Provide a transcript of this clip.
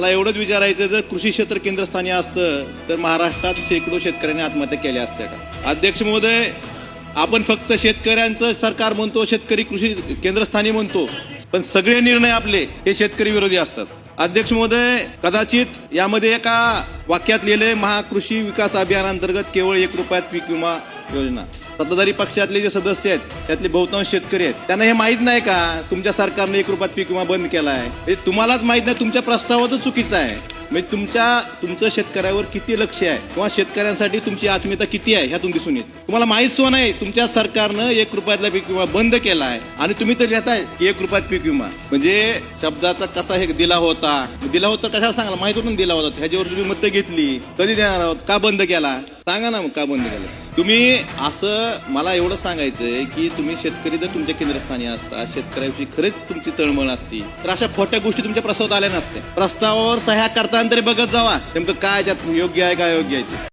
मला एवढंच विचारायचं जर कृषी क्षेत्र केंद्रस्थानी असतं तर महाराष्ट्रात शेकडो शेतकऱ्यांनी आत्महत्या केल्या असत्या का? अध्यक्ष महोदय आपण फक्त शेतकऱ्यांचं सरकार म्हणतो शेतकरी कृषी केंद्रस्थानी म्हणतो पण सगळे निर्णय आपले हे शेतकरी विरोधी असतात. अध्यक्ष महोदय कदाचित यामध्ये एका वाक्यात लिहिले महाकृषी विकास अभियानांतर्गत केवळ एक रुपयात पीक विमा योजना. सत्ताधारी पक्षातले जे सदस्य आहेत त्यातले बहुतांश शेतकरी आहेत. त्यांना हे माहीत नाही का? तुमच्या सरकारने एक रुपयात पीक विमा बंद केला आहे हे तुम्हालाच माहीत नाही तुमच्या प्रस्तावातच चुकीचा आहे. म्हणजे तुमच्या तुमचं शेतकऱ्यावर किती लक्ष आहे? किंवा शेतकऱ्यांसाठी तुमची आत्मीयता किती आहे? ह्यातून दिसून येत तुम्हाला माहीत सो नाही तुमच्या सरकारनं एक रुपयातला पीक विमा बंद केला आहे आणि तुम्ही तर लिहिताय की एक रुपयात पीक विमा. म्हणजे शब्दाचा कसा हे दिला होता? दिला होता कशाला सांगा माहीत होतं दिला होता. ह्याच्यावर तुम्ही मतं घेतली. कधी देणार आहोत? का बंद केला? सांगा ना मग का बंद केला? तुम्ही असं मला एवढं सांगायचंय की तुम्ही शेतकरी जर तुमच्या केंद्रस्थानी असता शेतकऱ्याविषयी खरेच तुमची तळमळ असती तर अशा खोट्या गोष्टी तुमच्या प्रस्तावात आल्या नसत्या. प्रस्तावावर सह्या करताना तरी बघत जावा. नेमकं काय त्यात योग्य आहे काय योग्य आहे ते.